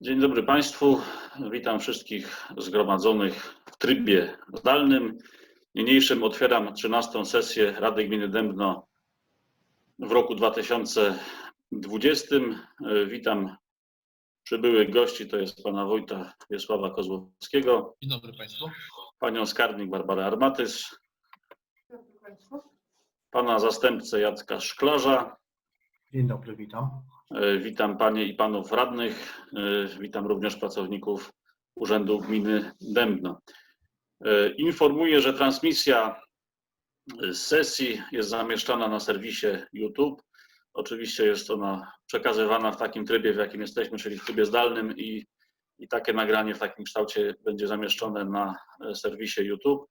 Dzień dobry Państwu. Witam wszystkich zgromadzonych w trybie zdalnym. Niniejszym otwieram 13. sesję Rady Gminy Dębno w roku 2020. Witam przybyłych gości, to jest pana wójta Wiesława Kozłowskiego, Dzień dobry Państwu. panią skarbnik Barbarę Armatys, Dobry Państwu. pana zastępcę Jacka Szklarza, Dzień dobry, witam. E, Witam panie i panów radnych. E, Witam również pracowników Urzędu Gminy Dębno. E, Informuję, że transmisja sesji jest zamieszczana na serwisie YouTube. Oczywiście jest ona przekazywana w takim trybie, w jakim jesteśmy, czyli w trybie zdalnym i, i takie nagranie w takim kształcie będzie zamieszczone na serwisie YouTube.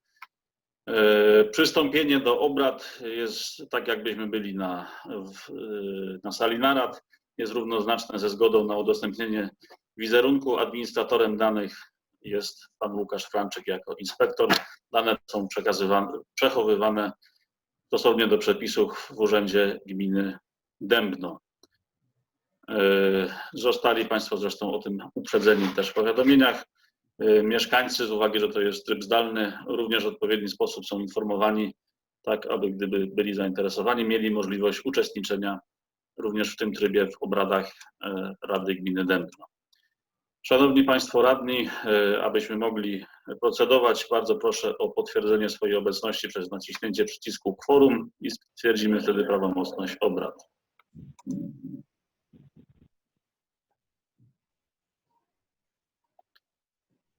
Przystąpienie do obrad jest tak, jakbyśmy byli na, w, na sali narad. Jest równoznaczne ze zgodą na udostępnienie wizerunku. Administratorem danych jest pan Łukasz Franczyk jako inspektor. Dane są przekazywane, przechowywane stosownie do przepisów w Urzędzie Gminy Dębno. E, Zostali Państwo zresztą o tym uprzedzeni też w powiadomieniach. E, Mieszkańcy, z uwagi, że to jest tryb zdalny, również w odpowiedni sposób są informowani, tak aby gdyby byli zainteresowani, mieli możliwość uczestniczenia również w tym trybie w obradach e, Rady Gminy Dębno. Szanowni Państwo Radni, e, abyśmy mogli procedować, bardzo proszę o potwierdzenie swojej obecności przez naciśnięcie przycisku kworum i stwierdzimy wtedy prawomocność obrad.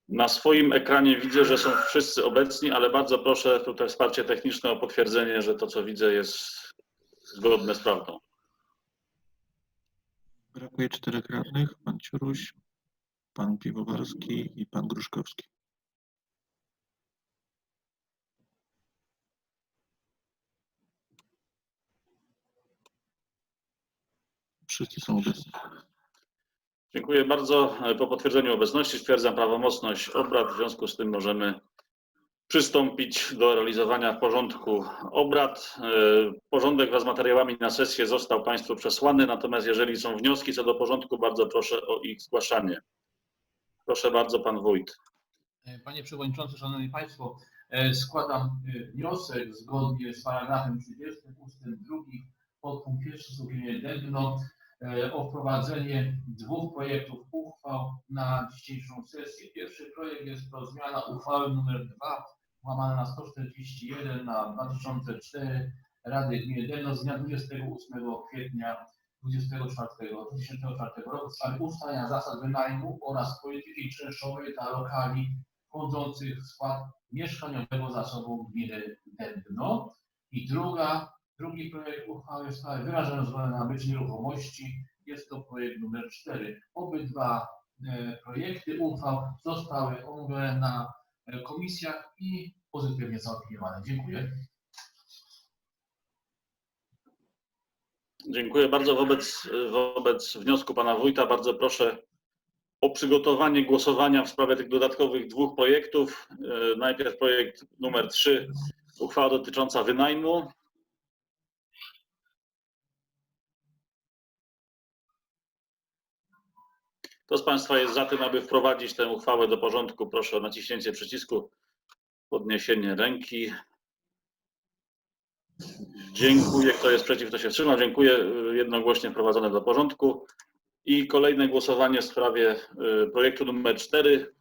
Na swoim ekranie widzę, że są wszyscy obecni, ale bardzo proszę tutaj wsparcie techniczne o potwierdzenie, że to, co widzę, jest zgodne z prawdą. Brakuje czterech radnych, pan Ciuruś, pan Piwowarski i pan Gruszkowski. Wszyscy są obecni. Dziękuję bardzo. Po potwierdzeniu obecności stwierdzam prawomocność obrad. W związku z tym możemy przystąpić do realizowania porządku obrad. E, Porządek wraz z materiałami na sesję został Państwu przesłany, natomiast jeżeli są wnioski co do porządku, bardzo proszę o ich zgłaszanie. Proszę bardzo, Pan Wójt. E, Panie Przewodniczący, Szanowni Państwo, e, składam wniosek zgodnie z paragrafem 30 ust. 2 podpunkt pierwszy Słowienie Dębno e, o wprowadzenie dwóch projektów uchwał na dzisiejszą sesję. Pierwszy projekt jest to zmiana uchwały nr 2 łamane na 141 na 2004 Rady Gminy Dębno z dnia 28 kwietnia 24 2004 roku w sprawie ustalenia zasad wynajmu oraz polityki czynszowej dla lokali wchodzących w skład mieszkaniowego zasobu gminy Dębno. I druga, drugi projekt uchwały w sprawie wyrażenia zgody na nabycie nieruchomości. Jest to projekt numer 4. Obydwa e, projekty uchwał zostały omówione na e, komisjach i pozytywnie zaopiniowane. Dziękuję. Dziękuję bardzo. Wobec, wobec wniosku Pana Wójta bardzo proszę o przygotowanie głosowania w sprawie tych dodatkowych dwóch projektów. E, Najpierw projekt numer 3, uchwała dotycząca wynajmu. Kto z Państwa jest za tym, aby wprowadzić tę uchwałę do porządku? Proszę o naciśnięcie przycisku, podniesienie ręki. Dziękuję. Kto jest przeciw, kto się wstrzymał? Dziękuję. Jednogłośnie wprowadzone do porządku. I kolejne głosowanie w sprawie y, projektu numer 4,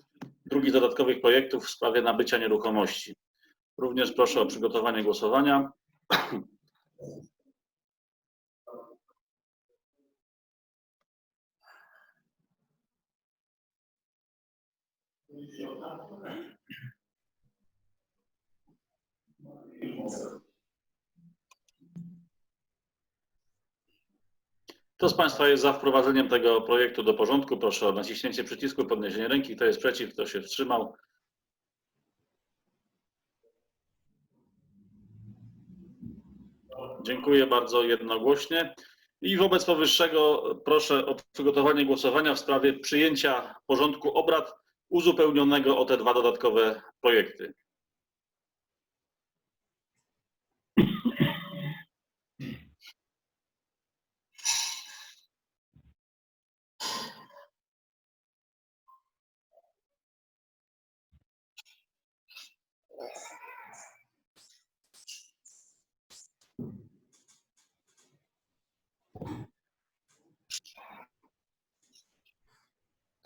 drugi dodatkowych projektów w sprawie nabycia nieruchomości. Również proszę o przygotowanie głosowania. Kto z Państwa jest za wprowadzeniem tego projektu do porządku? Proszę o naciśnięcie przycisku, podniesienie ręki. Kto jest przeciw, kto się wstrzymał? Dziękuję bardzo jednogłośnie. I wobec powyższego proszę o przygotowanie głosowania w sprawie przyjęcia porządku obrad uzupełnionego o te dwa dodatkowe projekty.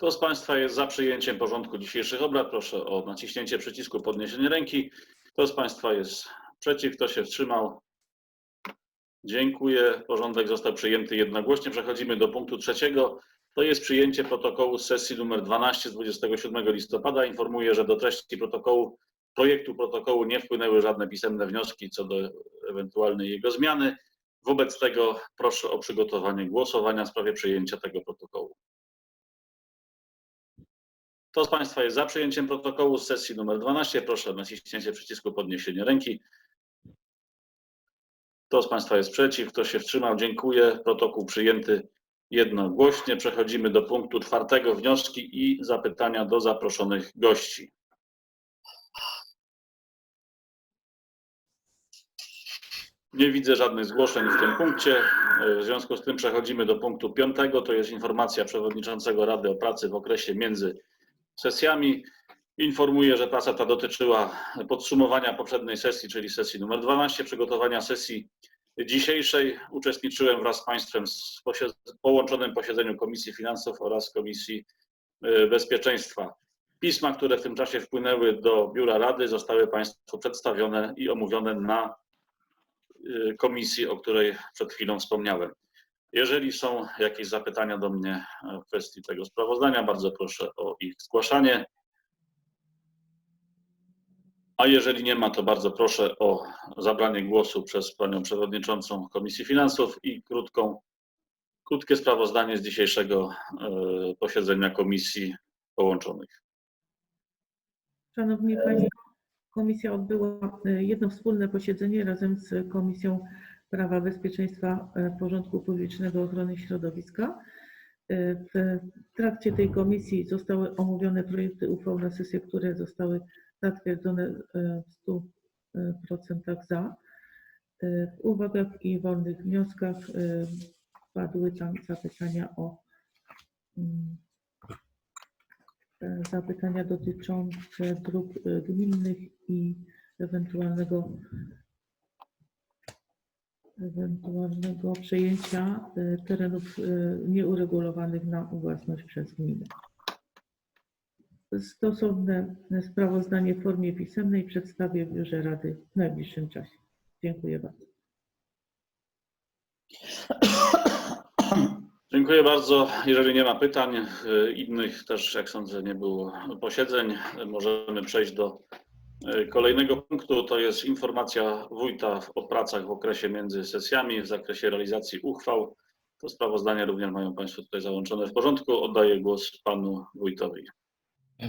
Kto z Państwa jest za przyjęciem porządku dzisiejszych obrad? Proszę o naciśnięcie przycisku podniesienie ręki. Kto z Państwa jest przeciw? Kto się wstrzymał? Dziękuję. Porządek został przyjęty jednogłośnie. Przechodzimy do punktu trzeciego. To jest przyjęcie protokołu z sesji nr 12 z 27 listopada. Informuję, że do treści protokołu, projektu protokołu nie wpłynęły żadne pisemne wnioski co do ewentualnej jego zmiany. Wobec tego proszę o przygotowanie głosowania w sprawie przyjęcia tego protokołu. Kto z Państwa jest za przyjęciem protokołu z sesji nr 12? Proszę o naciśnięcie przycisku podniesienie ręki. Kto z Państwa jest przeciw? Kto się wstrzymał? Dziękuję. Protokół przyjęty jednogłośnie. Przechodzimy do punktu czwartego. Wnioski i zapytania do zaproszonych gości. Nie widzę żadnych zgłoszeń w tym punkcie. W związku z tym przechodzimy do punktu piątego. To jest informacja przewodniczącego Rady o pracy w okresie między sesjami. Informuję, że praca ta dotyczyła podsumowania poprzedniej sesji, czyli sesji numer 12, przygotowania sesji dzisiejszej. Uczestniczyłem wraz z Państwem w połączonym posiedzeniu Komisji Finansów oraz Komisji y, Bezpieczeństwa. Pisma, które w tym czasie wpłynęły do Biura Rady, zostały Państwu przedstawione i omówione na y, komisji, o której przed chwilą wspomniałem. Jeżeli są jakieś zapytania do mnie w kwestii tego sprawozdania, bardzo proszę o ich zgłaszanie. A jeżeli nie ma, to bardzo proszę o zabranie głosu przez panią przewodniczącą Komisji Finansów i krótką, krótkie sprawozdanie z dzisiejszego e, posiedzenia komisji połączonych. Szanowni Państwo, komisja odbyła e, jedno wspólne posiedzenie razem z Komisją Prawa, Bezpieczeństwa, e, Porządku Publicznego, Ochrony Środowiska. E, W trakcie tej komisji zostały omówione projekty uchwał na sesję, które zostały zatwierdzone e, w 100% za. W uwagach i wolnych wnioskach padły tam zapytania o mm, zapytania dotyczące dróg gminnych i ewentualnego ewentualnego przejęcia e, terenów e, nieuregulowanych na własność przez gminę. Stosowne sprawozdanie w formie pisemnej przedstawię w Biurze Rady w najbliższym czasie. Dziękuję bardzo. Dziękuję bardzo. Jeżeli nie ma pytań, y, innych też, jak sądzę, nie było posiedzeń, możemy przejść do y, kolejnego punktu. To jest informacja wójta o pracach w okresie między sesjami w zakresie realizacji uchwał. To sprawozdanie również mają Państwo tutaj załączone w porządku. Oddaję głos panu wójtowi.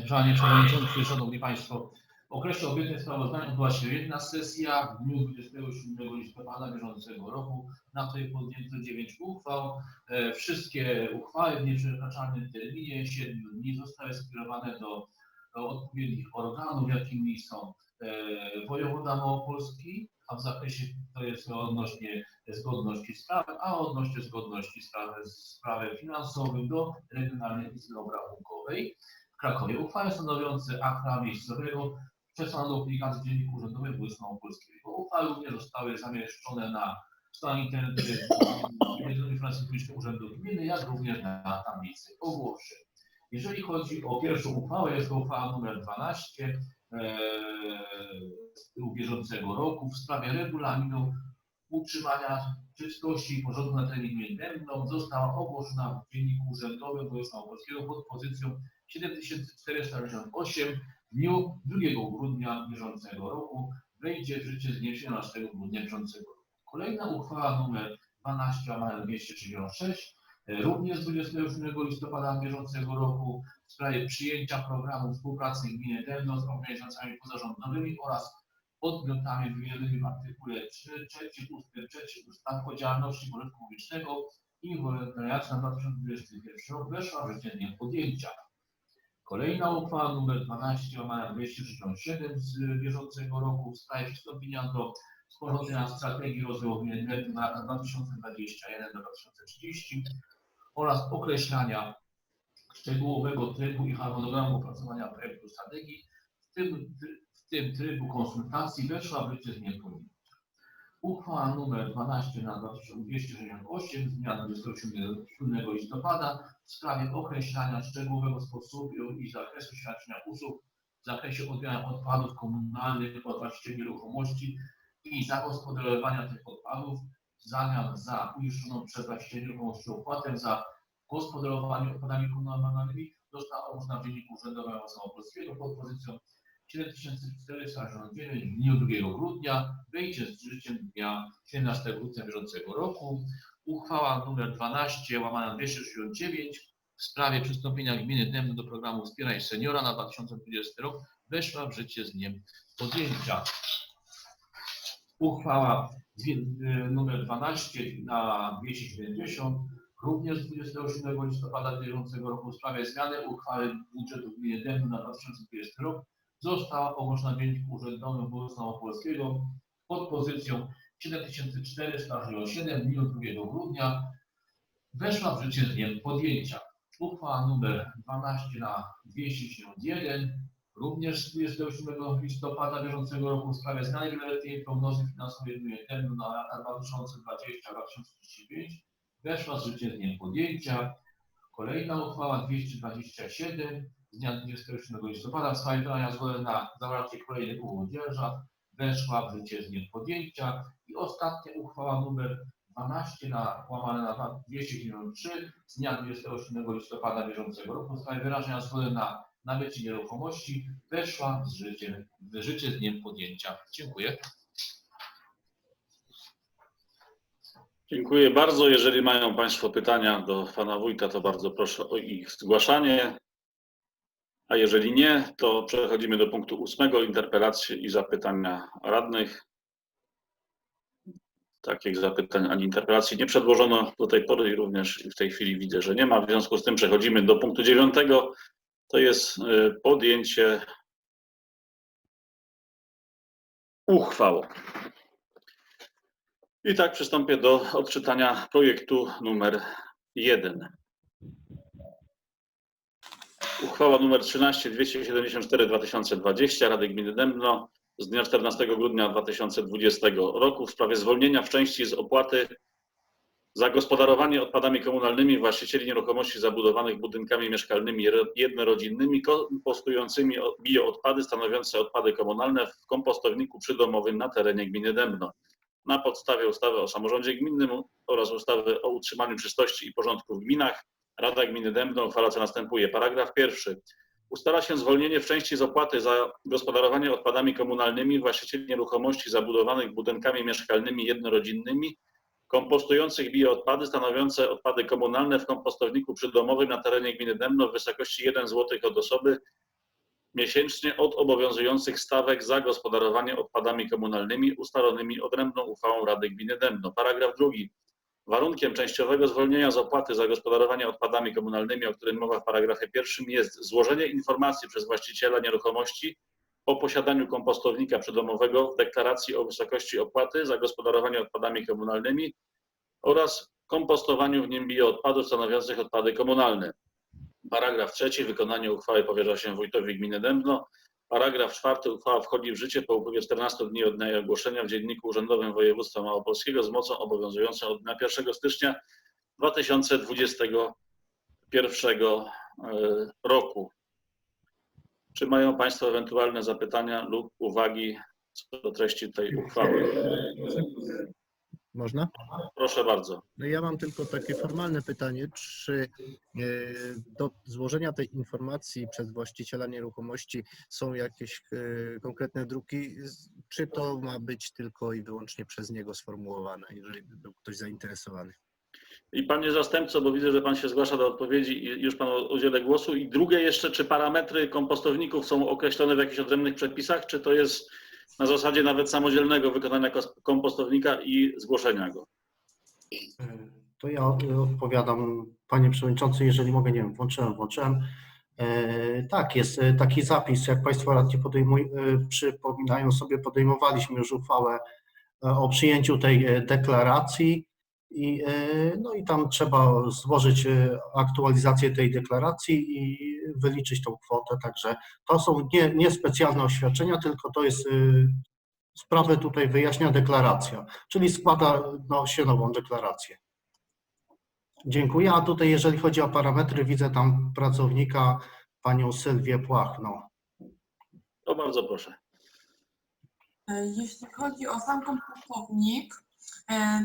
Panie Przewodniczący, Szanowni Państwo, w okresie obecnym sprawozdania odbyła się jedna sesja w dniu 27 listopada bieżącego roku. Na której podjęto 9 uchwał. E, Wszystkie uchwały w nieprzekraczalnym terminie 7 dni zostały skierowane do odpowiednich organów, jakimi są e, wojewoda małopolski, a w zakresie to jest odnośnie zgodności spraw, a odnośnie zgodności spraw, sprawy finansowych do Regionalnej Izby Obrachunkowej. W Krakowie uchwały stanowiące akta miejscowego przesłano do publikacji w Dzienniku Urzędowym Województwa Małopolskiego. Uchwały również zostały zamieszczone na stronie internetowej Urzędu Finansów Publicznych Urzędu Gminy, jak również na tablicy ogłoszeń. Jeżeli chodzi o pierwszą uchwałę, jest to uchwała nr 12 e, z bieżącego roku w sprawie regulaminu utrzymania czystości i porządku na terenie gminy została ogłoszona w Dzienniku Urzędowym Województwa Małopolskiego pod pozycją 7468 w dniu 2 grudnia bieżącego roku. Wejdzie w życie z dniem 17 grudnia bieżącego roku. Kolejna uchwała nr 12 łamane 236 e, również z 28 listopada bieżącego roku w sprawie przyjęcia programu współpracy gminy Dębno z organizacjami pozarządowymi oraz podmiotami wymienionymi w artykule 3, 3 ust. 3 ustawy o działalności pożytku publicznego i wolontariacie na 2021 rok weszła w życie dniem podjęcia. Kolejna uchwała nr 12 łamane 267 z bieżącego roku w sprawie przystąpienia do sporządzenia strategii rozwoju gminy na 2021-2030 oraz określania szczegółowego trybu i harmonogramu opracowania projektu strategii, w tym, w tym trybu konsultacji weszła w życie z podjęcia. Uchwała nr 12 na 2268 z dnia 27 listopada w sprawie określania szczegółowego sposobu i zakresu świadczenia usług w zakresie odbierania odpadów komunalnych od właścicieli nieruchomości i zagospodarowania tych odpadów w zamian za uiszczoną przez nieruchomości opłatę za gospodarowanie odpadami komunalnymi została ogłoszona w Dzienniku Urzędowym Polskiego pod pozycją 7409 w dniu 2 grudnia, wejdzie z życiem dnia 17 grudnia bieżącego roku. Uchwała nr 12 łamana 269 w sprawie przystąpienia gminy Dębno do programu Wspieraj Seniora na 2020 rok weszła w życie z dniem podjęcia. Uchwała y, numer 12 na 270 również z 27 listopada bieżącego roku w sprawie zmiany uchwały budżetu gminy na 2020 rok została ogłoszona w Urzędowym Województwa Małopolskiego pod pozycją 7407 w dniu 2 grudnia. Weszła w życie z dniem podjęcia. Uchwała nr 12 na 271 również z 27 listopada bieżącego roku w sprawie zmiany wieloletniej prognozy finansowej Dębno na lata 2020-2035 weszła z życiem z dniem podjęcia. Kolejna uchwała 227 z dnia 27 listopada. W sprawie wydania zgody na zawarcie kolejnych umów dzierżaw weszła w życie z dniem podjęcia. I ostatnia uchwała numer 12 na łamane na 273 z dnia 27 listopada bieżącego roku. W sprawie wyrażenia zgody na nabycie nieruchomości weszła z życiem, w życie z dniem podjęcia. Dziękuję. Dziękuję bardzo. Jeżeli mają Państwo pytania do Pana Wójta, to bardzo proszę o ich zgłaszanie. A jeżeli nie, to przechodzimy do punktu ósmego, interpelacje i zapytania radnych. Takich zapytań ani interpelacji nie przedłożono do tej pory i również w tej chwili widzę, że nie ma. W związku z tym przechodzimy do punktu dziewiątego. To jest y, podjęcie uchwał. I tak przystąpię do odczytania projektu numer 1. Uchwała numer 13274-2020 Rady Gminy Dębno z dnia 14 grudnia 2020 roku w sprawie zwolnienia w części z opłaty za gospodarowanie odpadami komunalnymi właścicieli nieruchomości zabudowanych budynkami mieszkalnymi jednorodzinnymi kompostującymi bioodpady stanowiące odpady komunalne w kompostowniku przydomowym na terenie gminy Dębno na podstawie ustawy o samorządzie gminnym oraz ustawy o utrzymaniu czystości i porządku w gminach. Rada Gminy Dębno uchwala co następuje. Paragraf pierwszy. Ustala się zwolnienie w części z opłaty za gospodarowanie odpadami komunalnymi właścicieli nieruchomości zabudowanych budynkami mieszkalnymi jednorodzinnymi kompostujących bioodpady stanowiące odpady komunalne w kompostowniku przydomowym na terenie gminy Dębno w wysokości 1 zł od osoby miesięcznie od obowiązujących stawek za gospodarowanie odpadami komunalnymi ustalonymi odrębną uchwałą Rady Gminy Dębno. Paragraf drugi. Warunkiem częściowego zwolnienia z opłaty za gospodarowanie odpadami komunalnymi, o którym mowa w paragrafie pierwszym, jest złożenie informacji przez właściciela nieruchomości o posiadaniu kompostownika przydomowego w deklaracji o wysokości opłaty za gospodarowanie odpadami komunalnymi oraz kompostowaniu w nim bioodpadów stanowiących odpady komunalne. Paragraf trzeci. Wykonanie uchwały powierza się wójtowi gminy Dębno. Paragraf czwarty. Uchwała wchodzi w życie po upływie 14 dni od dnia ogłoszenia w Dzienniku Urzędowym Województwa Małopolskiego z mocą obowiązującą od dnia 1 stycznia 2021 e, roku. Czy mają Państwo ewentualne zapytania lub uwagi co do treści tej uchwały? Można? Proszę bardzo. No ja mam tylko takie formalne pytanie, czy e, do złożenia tej informacji przez właściciela nieruchomości są jakieś e, konkretne druki, czy to ma być tylko i wyłącznie przez niego sformułowane, jeżeli by był ktoś zainteresowany? I panie zastępco, bo widzę, że pan się zgłasza do odpowiedzi i już panu udzielę głosu. I drugie jeszcze, czy parametry kompostowników są określone w jakichś odrębnych przepisach, czy to jest na zasadzie nawet samodzielnego wykonania kompostownika i zgłoszenia go? To ja e, odpowiadam, panie przewodniczący, jeżeli mogę, nie wiem, włączyłem, włączyłem. E, Tak, jest e, taki zapis, jak państwo radni e, przypominają sobie, podejmowaliśmy już uchwałę e, o przyjęciu tej e, deklaracji i, e, no i tam trzeba złożyć e, aktualizację tej deklaracji i wyliczyć tą kwotę, także to są nie, nie specjalne oświadczenia, tylko to jest e, Sprawę tutaj wyjaśnia deklaracja, czyli składa no, się nową deklarację. Dziękuję. A tutaj, jeżeli chodzi o parametry, widzę tam pracownika, panią Sylwię Płachno. To bardzo proszę. Jeśli chodzi o sam kompostownik, e,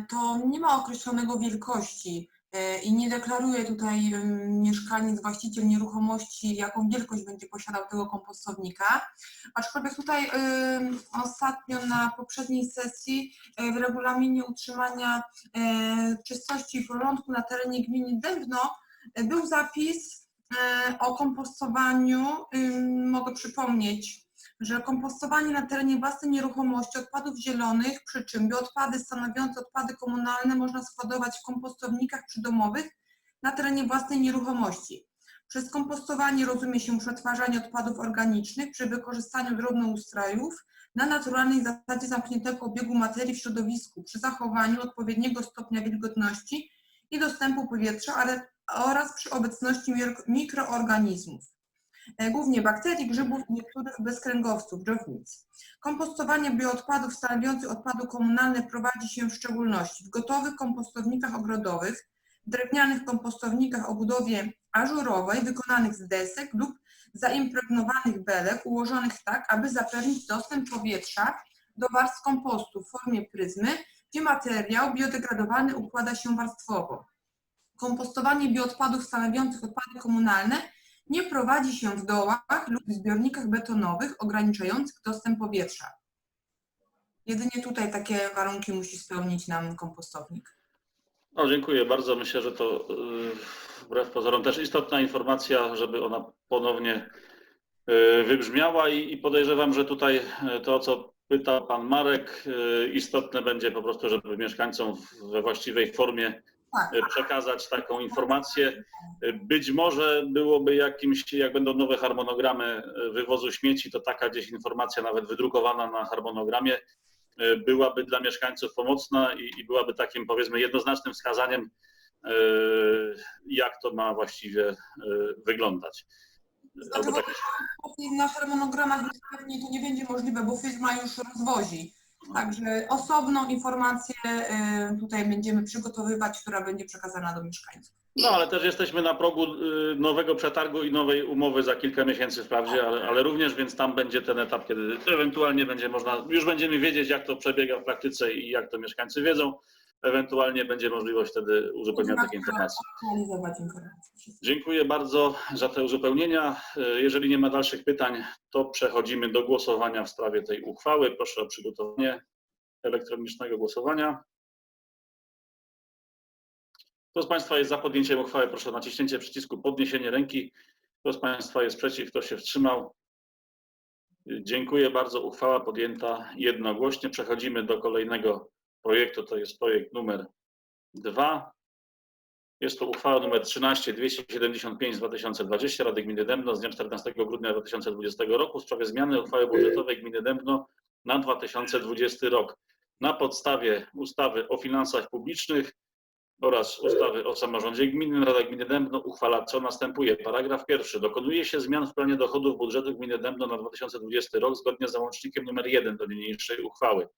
to nie ma określonego wielkości e, i nie deklaruje tutaj mieszkaniec, właściciel nieruchomości, jaką wielkość będzie posiadał tego kompostownika. Aczkolwiek tutaj ostatnio na poprzedniej sesji e, w regulaminie utrzymania e, czystości i porządku na terenie gminy Dębno e, był zapis e, o kompostowaniu. Mogę przypomnieć, że kompostowanie na terenie własnej nieruchomości odpadów zielonych, przy czym bioodpady stanowiące odpady komunalne można składować w kompostownikach przydomowych na terenie własnej nieruchomości. Przez kompostowanie rozumie się przetwarzanie odpadów organicznych przy wykorzystaniu drobnoustrojów na naturalnej zasadzie zamkniętego obiegu materii w środowisku przy zachowaniu odpowiedniego stopnia wilgotności i dostępu powietrza ale, oraz przy obecności mikroorganizmów głównie bakterii, grzybów i niektórych bezkręgowców, drzewnic. Kompostowanie bioodpadów stanowiących odpady komunalne prowadzi się w szczególności w gotowych kompostownikach ogrodowych, drewnianych kompostownikach o budowie ażurowej wykonanych z desek lub zaimpregnowanych belek ułożonych tak, aby zapewnić dostęp powietrza do warstw kompostu w formie pryzmy, gdzie materiał biodegradowany układa się warstwowo. Kompostowanie bioodpadów stanowiących odpady komunalne nie prowadzi się w dołach lub w zbiornikach betonowych ograniczających dostęp powietrza. Jedynie tutaj takie warunki musi spełnić nam kompostownik. No, dziękuję bardzo. Myślę, że to y, wbrew pozorom też istotna informacja, żeby ona ponownie y, wybrzmiała i podejrzewam, że tutaj y, to, co pyta pan Marek, istotne będzie po prostu, żeby mieszkańcom we właściwej formie przekazać taką informację. Y, Być może byłoby jakimś, jak będą nowe harmonogramy y, wywozu śmieci, to taka gdzieś informacja nawet wydrukowana na harmonogramie byłaby dla mieszkańców pomocna i, i byłaby takim powiedzmy jednoznacznym wskazaniem, jak to ma właściwie wyglądać. Albo tak, Na harmonogramach to nie będzie możliwe, bo firma już rozwozi. Także osobną informację y, tutaj będziemy przygotowywać, która będzie przekazana do mieszkańców. no ale też jesteśmy na progu y, nowego przetargu i nowej umowy za kilka miesięcy wprawdzie, ale, ale również, więc tam będzie ten etap, kiedy ewentualnie będzie można, już będziemy wiedzieć, jak to przebiega w praktyce i jak to mieszkańcy wiedzą. Ewentualnie będzie możliwość wtedy uzupełnienia takiej informacji. Aktualizować informacje. Dziękuję bardzo za te uzupełnienia. E, Jeżeli nie ma dalszych pytań, to przechodzimy do głosowania w sprawie tej uchwały. Proszę o przygotowanie elektronicznego głosowania. Kto z Państwa jest za podjęciem uchwały, proszę o naciśnięcie przycisku podniesienie ręki. Kto z Państwa jest przeciw, kto się wstrzymał? Dziękuję bardzo. Uchwała podjęta jednogłośnie. Przechodzimy do kolejnego projektu. To jest projekt numer dwa. Jest to uchwała nr 13275 z 2020 Rady Gminy Dębno z dnia 14 grudnia 2020 roku w sprawie zmiany uchwały budżetowej Gminy Dębno na 2020 rok. Na podstawie ustawy o finansach publicznych oraz ustawy o samorządzie gminnym Rada Gminy Dębno uchwala co następuje. Paragraf pierwszy. Dokonuje się zmian w planie dochodów budżetu Gminy Dębno na 2020 rok zgodnie z załącznikiem nr 1 do niniejszej uchwały.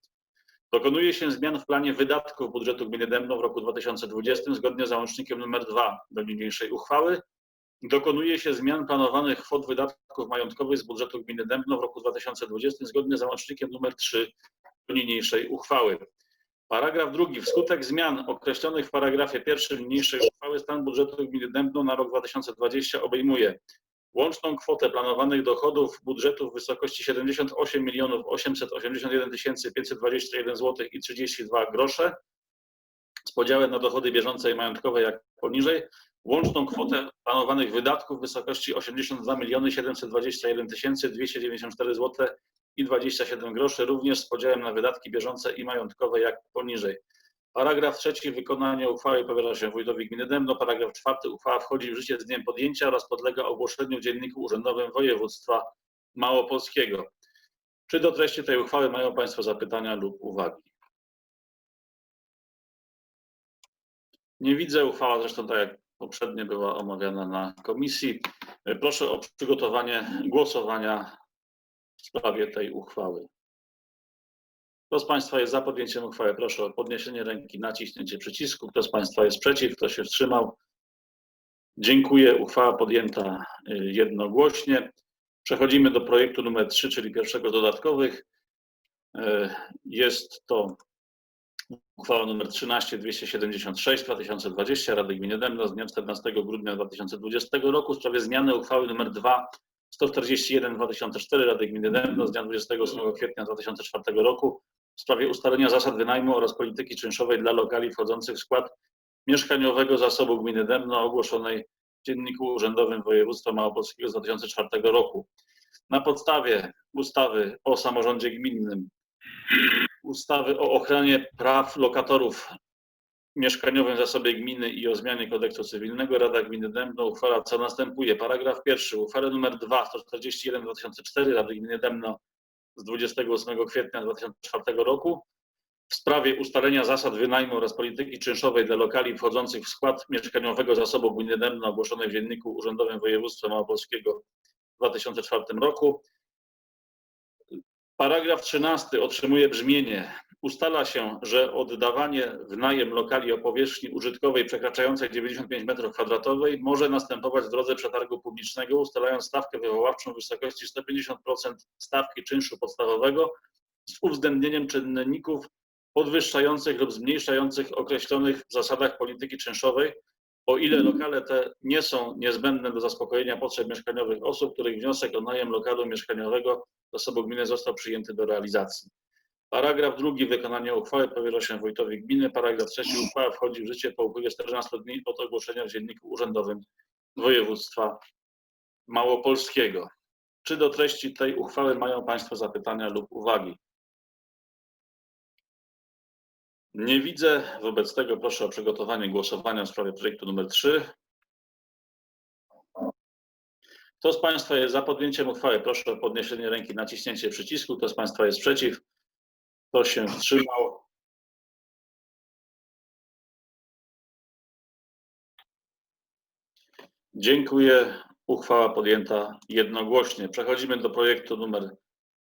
Dokonuje się zmian w planie wydatków budżetu gminy Dębno w roku 2020 zgodnie z załącznikiem nr 2 do niniejszej uchwały. Dokonuje się zmian planowanych kwot wydatków majątkowych z budżetu gminy Dębno w roku 2020 zgodnie z załącznikiem nr 3 do niniejszej uchwały. Paragraf drugi. Wskutek zmian określonych w paragrafie pierwszym niniejszej uchwały stan budżetu gminy Dębno na rok 2020 obejmuje łączną kwotę planowanych dochodów budżetu w wysokości 78 881 521 zł i 32 grosze z podziałem na dochody bieżące i majątkowe jak poniżej. Łączną kwotę planowanych wydatków w wysokości 82 721 294 zł i 27 groszy również z podziałem na wydatki bieżące i majątkowe jak poniżej. Paragraf trzeci. Wykonanie uchwały powierza się wójtowi gminy Dębno. Paragraf czwarty. Uchwała wchodzi w życie z dniem podjęcia oraz podlega ogłoszeniu w Dzienniku Urzędowym Województwa Małopolskiego. Czy do treści tej uchwały mają Państwo zapytania lub uwagi? Nie widzę. Uchwała zresztą tak jak poprzednio była omawiana na komisji. Proszę o przygotowanie głosowania w sprawie tej uchwały. Kto z Państwa jest za podjęciem uchwały, proszę o podniesienie ręki, naciśnięcie przycisku. Kto z Państwa jest przeciw, kto się wstrzymał? Dziękuję. Uchwała podjęta y, jednogłośnie. Przechodzimy do projektu numer 3, czyli pierwszego z dodatkowych. Y, Jest to uchwała numer 13276 2020 Rady Gminy Dębno z dnia 14 grudnia 2020 roku w sprawie zmiany uchwały numer 2 141 2004 Rady Gminy Dębno z dnia 28 kwietnia 2004 roku w sprawie ustalenia zasad wynajmu oraz polityki czynszowej dla lokali wchodzących w skład mieszkaniowego zasobu gminy Dębno ogłoszonej w Dzienniku Urzędowym Województwa Małopolskiego z 2004 roku. Na podstawie ustawy o samorządzie gminnym, ustawy o ochronie praw lokatorów mieszkaniowym zasobie gminy i o zmianie kodeksu cywilnego Rada Gminy Dębno uchwala co następuje. Paragraf pierwszy. Uchwałę nr 2 141 2004 Rady Gminy Dębno z 28 kwietnia 2004 roku w sprawie ustalenia zasad wynajmu oraz polityki czynszowej dla lokali wchodzących w skład mieszkaniowego zasobu gminy Dębno ogłoszonej w Dzienniku Urzędowym Województwa Małopolskiego w 2004 roku. Paragraf 13 otrzymuje brzmienie. Ustala się, że oddawanie w najem lokali o powierzchni użytkowej przekraczającej 95 m2 może następować w drodze przetargu publicznego, ustalając stawkę wywoławczą w wysokości 150% stawki czynszu podstawowego z uwzględnieniem czynników podwyższających lub zmniejszających określonych w zasadach polityki czynszowej, o ile lokale te nie są niezbędne do zaspokojenia potrzeb mieszkaniowych osób, których wniosek o najem lokalu mieszkaniowego zasobu gminy został przyjęty do realizacji. Paragraf drugi. Wykonanie uchwały powierza się wójtowi gminy. Paragraf trzeci. Uchwała wchodzi w życie po upływie 14 dni od ogłoszenia w Dzienniku Urzędowym Województwa Małopolskiego. Czy do treści tej uchwały mają Państwo zapytania lub uwagi? Nie widzę. Wobec tego proszę o przygotowanie głosowania w sprawie projektu numer 3. Kto z Państwa jest za podjęciem uchwały? Proszę o podniesienie ręki, naciśnięcie przycisku. Kto z Państwa jest przeciw? Kto się wstrzymał? Dziękuję. Uchwała podjęta jednogłośnie. Przechodzimy do projektu numer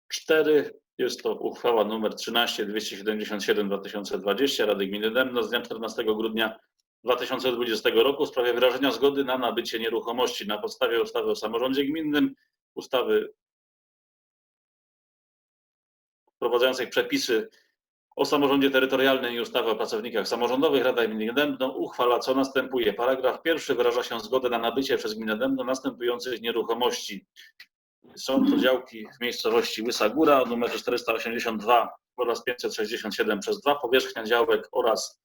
4. Jest to uchwała numer 13277 2020 Rady Gminy Dębno z dnia 14 grudnia 2020 roku w sprawie wyrażenia zgody na nabycie nieruchomości na podstawie ustawy o samorządzie gminnym, ustawy wprowadzającej przepisy o samorządzie terytorialnym i ustawy o pracownikach samorządowych Rada Gminy Dębno uchwala co następuje. Paragraf pierwszy wyraża się zgodę na nabycie przez gminę Dębno następujących nieruchomości. Są to działki w miejscowości Łysa Góra o numerze 482 oraz 567 przez 2, powierzchnia działek oraz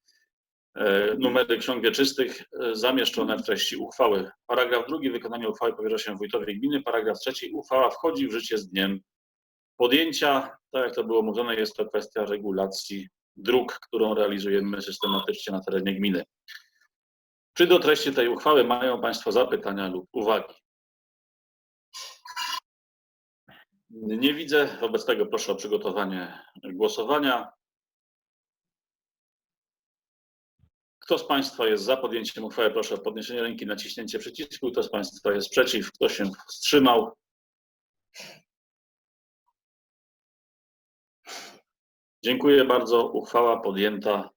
e, numery ksiąg wieczystych e, zamieszczone w treści uchwały. Paragraf drugi. Wykonanie uchwały powierza się wójtowi gminy. Paragraf trzeci. Uchwała wchodzi w życie z dniem podjęcia. Tak jak to było mówione, jest to kwestia regulacji dróg, którą realizujemy systematycznie na terenie gminy. Czy do treści tej uchwały mają Państwo zapytania lub uwagi? Nie widzę. Wobec tego proszę o przygotowanie głosowania. Kto z Państwa jest za podjęciem uchwały? Proszę o podniesienie ręki, naciśnięcie przycisku. Kto z Państwa jest przeciw? Kto się wstrzymał? Dziękuję bardzo. Uchwała podjęta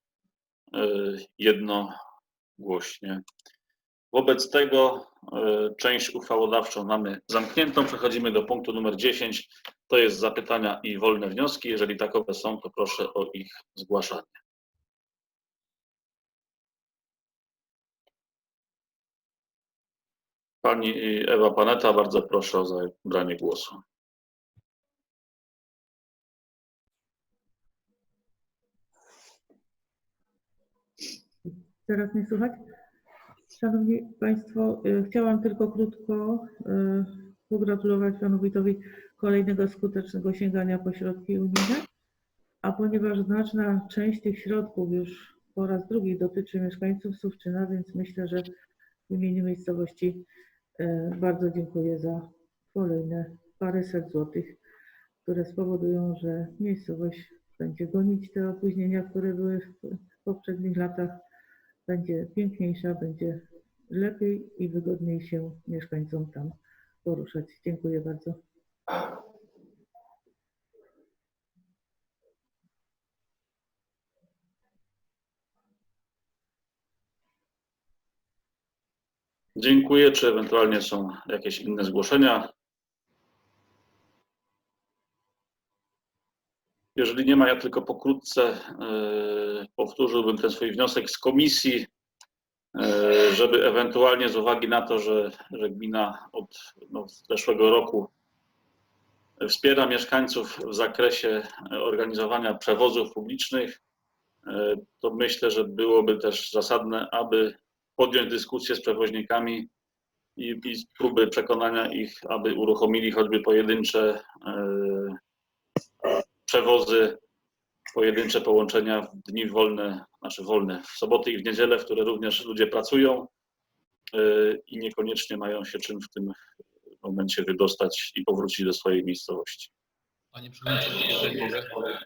y, jednogłośnie. Wobec tego y, część uchwałodawczą mamy zamkniętą. Przechodzimy do punktu numer 10. To jest zapytania i wolne wnioski. Jeżeli takowe są, to proszę o ich zgłaszanie. Pani Ewa Paneta, bardzo proszę o zabranie głosu. Teraz mnie słychać? Szanowni Państwo, y, chciałam tylko krótko y, pogratulować Panu Wójtowi kolejnego skutecznego sięgania po środki unijne, a ponieważ znaczna część tych środków już po raz drugi dotyczy mieszkańców Suwczyna, więc myślę, że w imieniu miejscowości y, bardzo dziękuję za kolejne paręset złotych, które spowodują, że miejscowość będzie gonić te opóźnienia, które były w poprzednich latach będzie piękniejsza, będzie lepiej i wygodniej się mieszkańcom tam poruszać. Dziękuję bardzo. Dziękuję. Czy ewentualnie są jakieś inne zgłoszenia? Jeżeli nie ma, ja tylko pokrótce e, powtórzyłbym ten swój wniosek z komisji, e, żeby ewentualnie z uwagi na to, że, że gmina od no, zeszłego roku wspiera mieszkańców w zakresie organizowania przewozów publicznych, e, to myślę, że byłoby też zasadne, aby podjąć dyskusję z przewoźnikami i, i próby przekonania ich, aby uruchomili choćby pojedyncze przewozy, pojedyncze połączenia w dni wolne, znaczy wolne, w soboty i w niedzielę, w które również ludzie pracują e, i niekoniecznie mają się czym w tym momencie wydostać i powrócić do swojej miejscowości. Panie Przewodniczący, jeżeli mogę.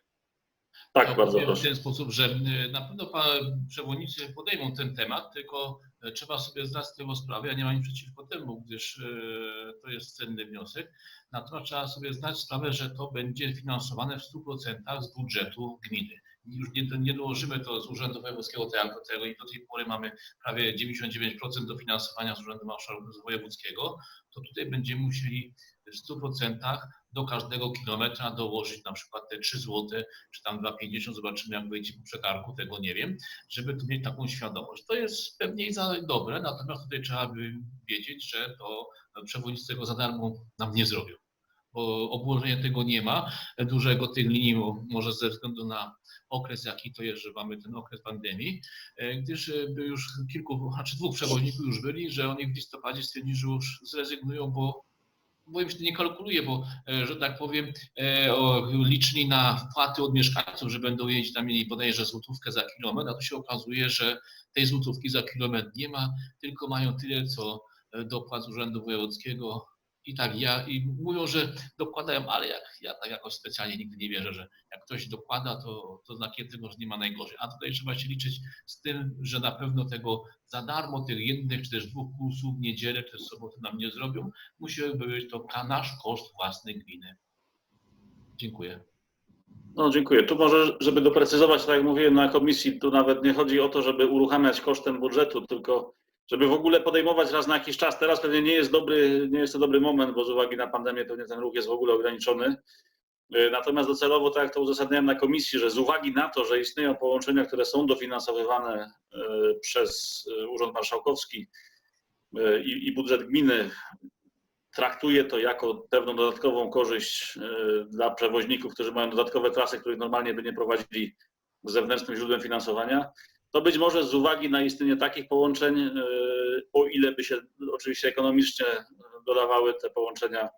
Tak, bardzo proszę. W ten sposób, że y, na pewno pan, przewodnicy podejmą ten temat, tylko y, trzeba sobie zdać z tego sprawę. Ja nie mam nic przeciwko temu, gdyż y, to jest cenny wniosek. Natomiast trzeba sobie zdać sprawę, że to będzie finansowane w 100% z budżetu gminy. Już nie, nie dołożymy to z Urzędu Wojewódzkiego do tego i do tej pory mamy prawie 99% dofinansowania z Urzędu Marszałkowskiego Wojewódzkiego, to tutaj będziemy musieli w 100% do każdego kilometra dołożyć na przykład te 3 zł, czy tam 2,50, zobaczymy jak wyjdzie po przetargu, tego nie wiem, żeby tu mieć taką świadomość. To jest pewnie i za dobre, natomiast tutaj trzeba by wiedzieć, że to przewodnicy tego za darmo nam nie zrobią, obłożenia tego nie ma, dużego tych linii, może ze względu na okres, jaki to jest, że mamy ten okres pandemii, e, gdyż e, już kilku, znaczy dwóch przewoźników już byli, że oni w listopadzie stwierdzili, że już zrezygnują, bo bo im się nie kalkuluje, bo, e, że tak powiem, o, liczyli na wpłaty od mieszkańców, że będą jeździć tam mieli bodajże złotówkę za kilometr, a tu się okazuje, że tej złotówki za kilometr nie ma, tylko mają tyle, co dopłat z Urzędu Wojewódzkiego. I tak ja, i mówią, że dokładają, ale jak, ja tak jakoś specjalnie nigdy nie wierzę, że jak ktoś dokłada, to, to znakiem tego, że nie ma najgorzej. A tutaj trzeba się liczyć z tym, że na pewno tego za darmo, tych jednych czy też dwóch kursów w niedzielę czy soboty nam nie zrobią, musiałby być to nasz koszt własny gminy. Dziękuję. No, dziękuję. Tu może, żeby doprecyzować, tak jak mówiłem na komisji, tu nawet nie chodzi o to, żeby uruchamiać kosztem budżetu, tylko żeby w ogóle podejmować raz na jakiś czas. Teraz pewnie nie jest dobry, nie jest to dobry moment, bo z uwagi na pandemię pewnie ten ruch jest w ogóle ograniczony. Y, Natomiast docelowo, tak jak to uzasadniałem na komisji, że z uwagi na to, że istnieją połączenia, które są dofinansowywane y, przez y, Urząd Marszałkowski i, budżet gminy, traktuje to jako pewną dodatkową korzyść dla przewoźników, którzy mają dodatkowe trasy, których normalnie by nie prowadzili zewnętrznym źródłem finansowania, to być może z uwagi na istnienie takich połączeń, y, o ile by się oczywiście ekonomicznie dodawały te połączenia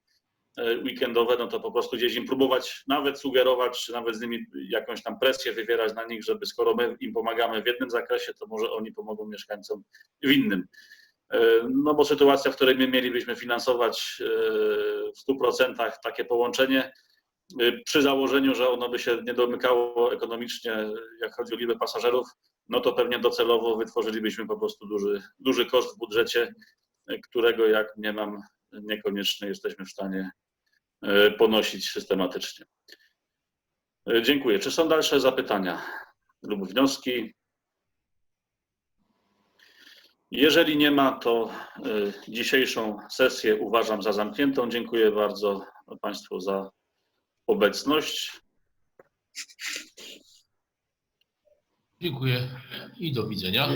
y, weekendowe, no to po prostu gdzieś im próbować nawet sugerować, czy nawet z nimi jakąś tam presję wywierać na nich, żeby skoro my im pomagamy w jednym zakresie, to może oni pomogą mieszkańcom w innym. No bo sytuacja, w której my mielibyśmy finansować e, w 100% takie połączenie, e, przy założeniu, że ono by się nie domykało ekonomicznie, jak chodzi o liczbę pasażerów, no to pewnie docelowo wytworzylibyśmy po prostu duży, duży koszt w budżecie, e, którego jak nie mam, niekoniecznie jesteśmy w stanie ponosić systematycznie. Dziękuję. Czy są dalsze zapytania lub wnioski? Jeżeli nie ma, to y, dzisiejszą sesję uważam za zamkniętą. Dziękuję bardzo Państwu za obecność. Dziękuję i do widzenia.